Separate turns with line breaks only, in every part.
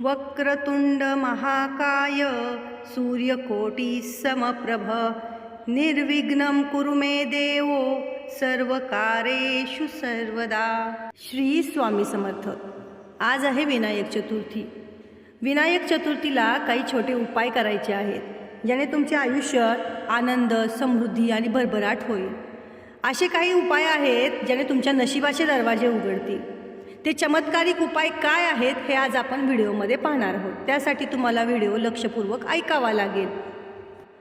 वक्रतुंड महाकाय सूर्यकोटी समप्रभ निर्विघ्नं कुरु मे देवो सर्वकारेषु सर्वदा। श्री स्वामी समर्थ आज आहे विनायक चतुर्थी. विनायक चतुर्थीला काही छोटे उपाय करायचे आहेत ज्याने तुमचे आयुष्य आनंद समृद्धी आणि भरभराट होईल. असे काही उपाय आहेत ज्याने तुमच्या नशिबाचे दरवाजे उघडतील. ते चमत्कारिक उपाय काय आहेत हे आज आपण व्हिडिओमध्ये पाहणार आहोत. त्यासाठी तुम्हाला व्हिडिओ लक्षपूर्वक ऐकावा लागेल.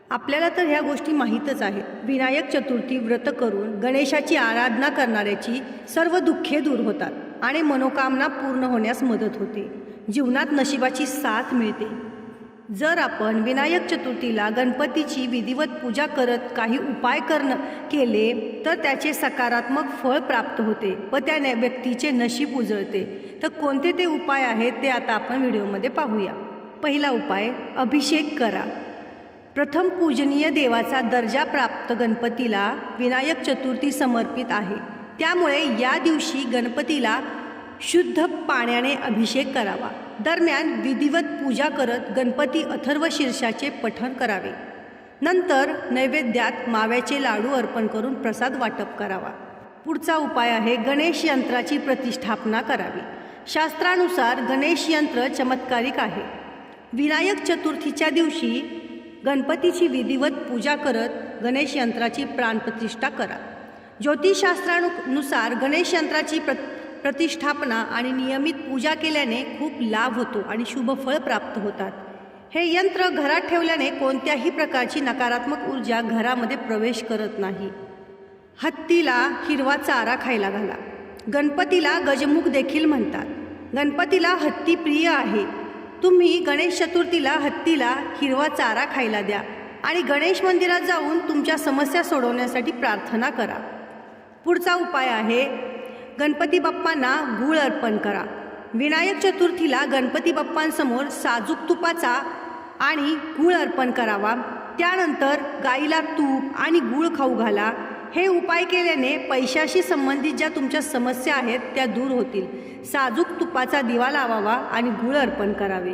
आपल्याला तर ह्या गोष्टी माहीतच आहेत. विनायक चतुर्थी व्रत करून गणेशाची आराधना करणाऱ्याची सर्व दुःखे दूर होतात आणि मनोकामना पूर्ण होण्यास मदत होते. जीवनात नशिबाची साथ मिळते. जर आपण विनायक चतुर्थीला गणपतीची विधिवत पूजा करत काही उपाय करणं केले तर त्याचे सकारात्मक फळ प्राप्त होते व त्याने व्यक्तीचे नशीब उजळते. तर कोणते ते उपाय आहेत ते आता आपण व्हिडिओमध्ये पाहूया. पहिला उपाय अभिषेक करा. प्रथम पूजनीय देवाचा दर्जा प्राप्त गणपतीला विनायक चतुर्थी समर्पित आहे. त्यामुळे या दिवशी गणपतीला शुद्ध पाण्याने अभिषेक करावा. दरम्यान विधिवत पूजा करत गणपती अथर्व शीर्षाचे पठण करावे. नंतर नैवेद्यात माव्याचे लाडू अर्पण करून प्रसाद वाटप करावा. पुढचा उपाय आहे गणेश यंत्राची प्रतिष्ठापना करावी. शास्त्रानुसार गणेश यंत्र चमत्कारिक आहे. विनायक चतुर्थीच्या दिवशी गणपतीची विधिवत पूजा करत गणेश यंत्राची प्राणप्रतिष्ठा करा. ज्योतिषशास्त्रानुसार गणेश यंत्राची प्र प्रतिष्ठापना आणि नियमित पूजा केल्याने खूप लाभ होतो आणि शुभ फळ प्राप्त होतात. हे यंत्र घरात ठेवल्याने कोणत्याही प्रकारची नकारात्मक ऊर्जा घरामध्ये प्रवेश करत नाही. हत्तीला हिरवा चारा खायला घाला. गणपतीला गजमुख देखील म्हणतात. गणपतीला हत्ती प्रिय आहे. तुम्ही गणेश चतुर्थीला हत्तीला हिरवा चारा खायला द्या आणि गणेश मंदिरात जाऊन तुमच्या समस्या सोडवण्यासाठी प्रार्थना करा. पुढचा उपाय आहे गणपती बाप्पांना गूळ अर्पण करा. विनायक चतुर्थीला गणपती बाप्पांसमोर साजूक तुपाचा आणि गूळ अर्पण करावा. त्यानंतर गाईला तूप आणि गूळ खाऊ घाला. हे उपाय केल्याने पैशाशी संबंधित ज्या तुमच्या समस्या आहेत त्या दूर होतील. साजूक तुपाचा दिवा लावावा आणि गूळ अर्पण करावे.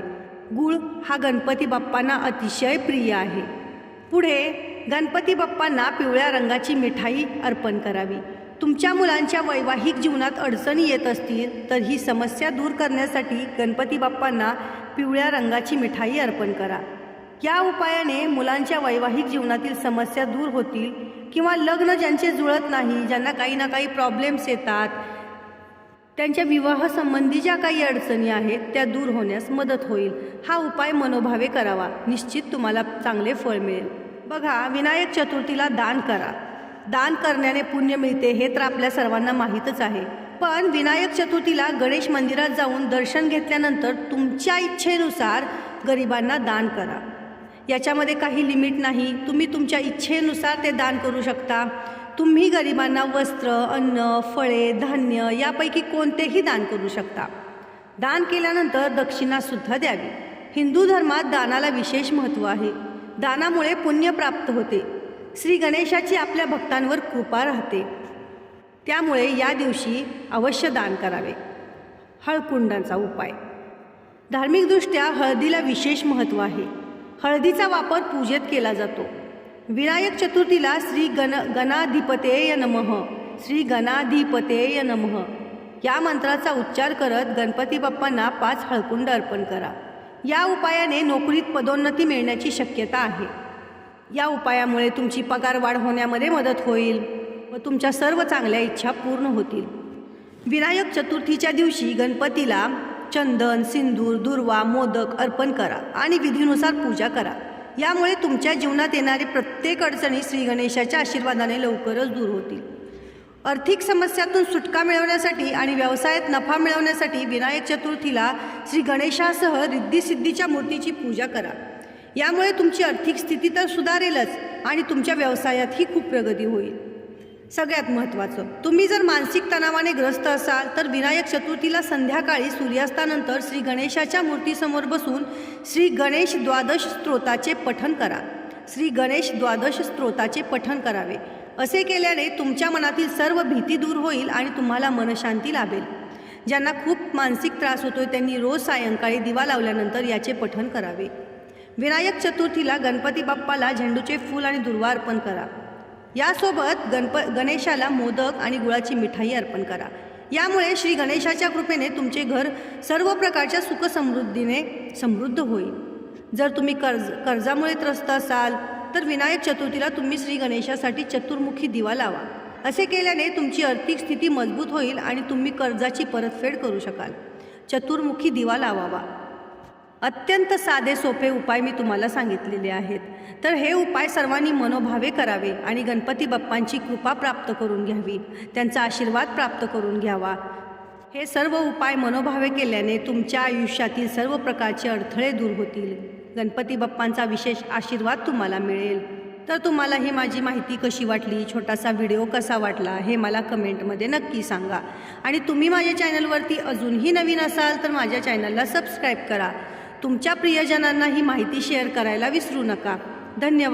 गूळ हा गणपती बाप्पांना अतिशय प्रिय आहे. पुढे गणपती बाप्पांना पिवळ्या रंगाची मिठाई अर्पण करावी. तुमच्या मुलांच्या वैवाहिक जीवनात अडचणी येत असतील तर ही समस्या दूर करण्यासाठी गणपती बाप्पांना पिवळ्या रंगाची मिठाई अर्पण करा. या उपायाने मुलांच्या वैवाहिक जीवनातील समस्या दूर होतील किंवा लग्न ज्यांचे जुळत नाही ज्यांना काही ना काही प्रॉब्लेम्स येतात त्यांच्या विवाहासंबंधी ज्या काही अडचणी आहेत त्या दूर होण्यास मदत होईल. हा उपाय मनोभावे करावा. निश्चित तुम्हाला चांगले फळ मिळेल. बघा विनायक चतुर्थीला दान करा. दान करण्याने पुण्य मिळते हे तर आपल्या सर्वांना माहीतच आहे. पण विनायक चतुर्थीला गणेश मंदिरात जाऊन दर्शन घेतल्यानंतर तुमच्या इच्छेनुसार गरिबांना दान करा. याच्यामध्ये काही लिमिट नाही. तुम्ही तुमच्या इच्छेनुसार ते दान करू शकता. तुम्ही गरिबांना वस्त्र अन्न फळे धान्य यापैकी कोणतेही दान करू शकता. दान केल्यानंतर दक्षिणासुद्धा द्यावी. हिंदू धर्मात दानाला विशेष महत्त्व आहे. दानामुळे पुण्य प्राप्त होते. श्री गणेशाची आपल्या भक्तांवर कृपा राहते. त्यामुळे या दिवशी अवश्य दान करावे. हळकुंडांचा उपाय. धार्मिकदृष्ट्या हळदीला विशेष महत्त्व आहे. हळदीचा वापर पूजेत केला जातो. विनायक चतुर्थीला श्री गण गणाधिपतेय नमः श्री गणाधिपतेय नमः. या मंत्राचा उच्चार करत गणपती बाप्पांना पाच हळकुंड अर्पण करा. या उपायाने नोकरीत पदोन्नती मिळण्याची शक्यता आहे. या उपायामुळे तुमची पगार वाढ होण्यामध्ये मदत होईल व तुमच्या सर्व चांगल्या इच्छा पूर्ण होतील. विनायक चतुर्थीच्या दिवशी गणपतीला चंदन सिंदूर दुर्वा मोदक अर्पण करा आणि विधीनुसार पूजा करा. यामुळे तुमच्या जीवनात येणारी प्रत्येक अडचणी श्री गणेशाच्या आशीर्वादाने लवकरच दूर होतील. आर्थिक समस्यातून सुटका मिळवण्यासाठी आणि व्यवसायात नफा मिळवण्यासाठी विनायक चतुर्थीला श्री गणेशासह रिद्धिसिद्धीच्या मूर्तीची पूजा करा. यामुळे तुमची आर्थिक स्थिती तर सुधारेलच आणि तुमच्या व्यवसायातही खूप प्रगती होईल. सगळ्यात महत्त्वाचं तुम्ही जर मानसिक तणावाने ग्रस्त असाल तर विनायक चतुर्थीला संध्याकाळी सूर्यास्तानंतर श्री गणेशाच्या मूर्तीसमोर बसून श्री गणेश द्वादश स्त्रोताचे पठण करा. श्री गणेश द्वादश स्त्रोताचे पठण करावे. असे केल्याने तुमच्या मनातील सर्व भीती दूर होईल आणि तुम्हाला मनशांती लाभेल. ज्यांना खूप मानसिक त्रास होतोय त्यांनी रोज सायंकाळी दिवा लावल्यानंतर याचे पठण करावे. विनायक चतुर्थीला गणपती बाप्पाला झेंडूचे फूल आणि दुर्वा अर्पण करा. यासोबत गणप गणेशाला मोदक आणि गुळाची मिठाई अर्पण करा. यामुळे श्री गणेशाच्या कृपेने तुमचे घर सर्व प्रकारच्या सुखसमृद्धीने समृद्ध होईल. जर तुम्ही कर्ज कर्जामुळे त्रस्त असाल तर विनायक चतुर्थीला तुम्ही श्री गणेशासाठी चतुर्मुखी दिवा लावा. असे केल्याने तुमची आर्थिक स्थिती मजबूत होईल आणि तुम्ही कर्जाची परतफेड करू शकाल. चतुर्मुखी दिवा लावावा. अत्यंत साधे सोपे उपाय मी तुम्हाला सांगितलेले आहेत. तर हे उपाय सर्वांनी मनोभावे करावे आणि गणपती बाप्पांची कृपा प्राप्त करून घ्यावी. त्यांचा आशीर्वाद प्राप्त करून घ्यावा. हे सर्व उपाय मनोभावे केल्याने तुमच्या आयुष्यातील सर्व प्रकारचे अडथळे दूर होतील. गणपती बाप्पांचा विशेष आशीर्वाद तुम्हाला मिळेल. तर तुम्हाला ही माझी माहिती कशी वाटली? छोटासा व्हिडिओ कसा वाटला? हे मला कमेंटमध्ये नक्की सांगा. आणि तुम्ही माझ्या चॅनलवरती अजूनही नवीन असाल तर माझ्या चॅनलला सबस्क्राईब करा. तुमच्या प्रियजनांना ही माहिती शेअर करायला विसरू नका. धन्यवाद.